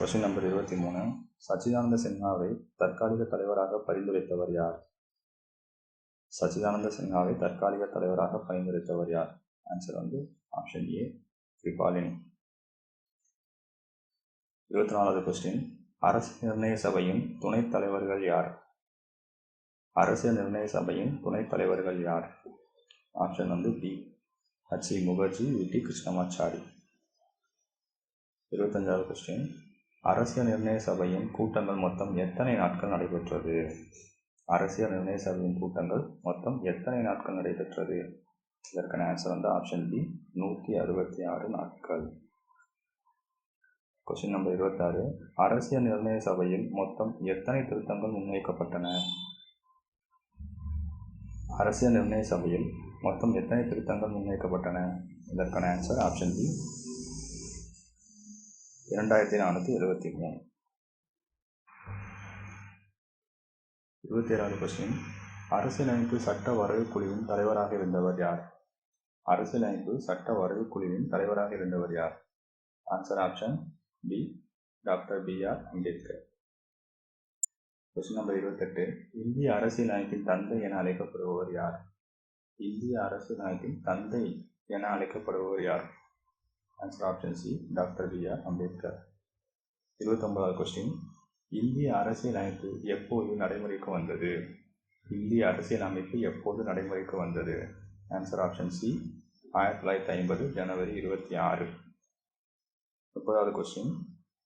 Question number இருபத்தி மூணு. சச்சிதானந்த சின்ஹாவை தற்காலிக தலைவராக பரிந்துரைத்தவர் யார்? சச்சிதானந்த சின்ஹாவை தற்காலிக தலைவராக பரிந்துரைத்தவர் யார்? ஆன்சர் வந்து ஆப்ஷன் ஏ கிருபாலினி இருபத்தி நாலாவது கொஸ்டின். அரசு நிர்ணய சபையின் துணைத் தலைவர்கள் யார்? அரசு நிர்ணய சபையின் துணைத் தலைவர்கள் யார்? ஆப்ஷன் வந்து P H Mukherjee V T Krishnamachari இருபத்தஞ்சாவது கொஸ்டின். அரசியல் நிர்ணய சபையின் கூட்டங்கள் மொத்தம் எத்தனை நாட்கள் நடைபெற்றது? அரசியல் நிர்ணய சபையின் கூட்டங்கள் மொத்தம் எத்தனை நாட்கள் நடைபெற்றது? இதற்கான ஆன்சர் வந்து ஆப்ஷன் பி நூற்றி அறுபத்தி ஆறு நாட்கள். கொஸ்டின் நம்பர் இருபத்தாறு. அரசியல் நிர்ணய சபையில் மொத்தம் எத்தனை திருத்தங்கள் முன்வைக்கப்பட்டன? அரசியல் நிர்ணய சபையில் மொத்தம் எத்தனை திருத்தங்கள் முன்வைக்கப்பட்டன? இதற்கான ஆன்சர் ஆப்ஷன் பி இரண்டாயிரத்தி நானூற்றி எழுபத்தி மூணு. இருபத்தி ஏழாவது கொஸ்டின் அரசியலமைப்பு சட்ட வரைவு குழுவின் தலைவராக இருந்தவர் யார்? அரசியலமைப்பு சட்ட வரைவு குழுவின் தலைவராக இருந்தவர் யார்? Answer option B doctor B R Ambedkar. Question number இருபத்தெட்டு. இந்திய அரசியலமைப்பின் தந்தை என அழைக்கப்படுபவர் யார்? இந்திய அரசியலமைப்பின் தந்தை என அழைக்கப்படுபவர் யார்? Answer option C doctor B R Ambedkar இருபத்தொன்பதாவது question இந்திய அரசியல் அமைப்பு எப்போது நடைமுறைக்கு வந்தது? இந்திய அரசியல் அமைப்பு எப்போது நடைமுறைக்கு வந்தது? ஆன்சர் ஆப்ஷன் சி ஆயிரத்தி தொள்ளாயிரத்தி ஐம்பது ஜனவரி இருபத்தி ஆறு. முப்பதாவது கொஸ்டின்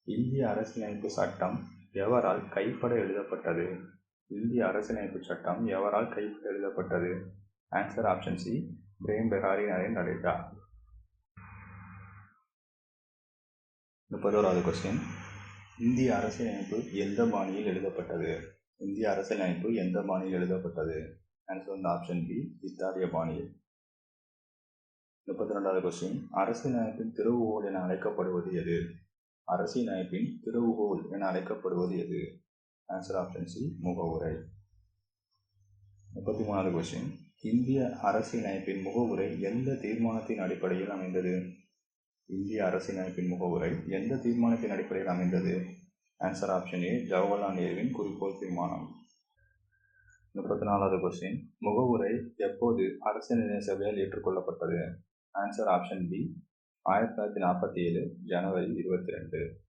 இந்திய அரசியலமைப்பு சட்டம் எவரால் கைப்பட எழுதப்பட்டது? இந்திய அரசியலமைப்பு சட்டம் எவரால் கைப்பட எழுதப்பட்டது? Answer option C Prem Behari Narain நடேஜா முப்பதோராவது கொஸ்டின் இந்திய அரசியலமைப்பு எந்த பாணியில் எழுதப்பட்டது? இந்திய அரசியலமைப்பு எந்த பாணியில் எழுதப்பட்டது? ஆன்சர் வந்து ஆப்ஷன் பி இத்தாலிய பாணியில் முப்பத்தி ரெண்டாவது கொஸ்டின் அரசியலமைப்பின் திருவுகோல் என அழைக்கப்படுவது எது? அரசியலமைப்பின் திருவுகோல் என அழைக்கப்படுவது எது? ஆன்சர் ஆப்ஷன் சி முகவுரை. முப்பத்தி மூணாவது கொஸ்டின் இந்திய அரசியலமைப்பின் முகவுரை எந்த தீர்மானத்தின் அடிப்படையில் அமைந்தது? இந்திய அரசியலமைப்பின் முகவுரை எந்த தீர்மானத்தின் அடிப்படையில் அமைந்தது? ஆன்சர் ஆப்ஷன் ஏ ஜவஹர்லால் நேருவின் குறிக்கோள் தீர்மானம். முப்பத்தி நாலாவது கொஸ்டின் முகவுரை எப்போது அரசியல் நிர்ணய சபையால் ஏற்றுக்கொள்ளப்பட்டது? ஆன்சர் ஆப்ஷன் பி ஆயிரத்தி தொள்ளாயிரத்தி நாற்பத்தி ஏழு ஜனவரி இருபத்தி ரெண்டு.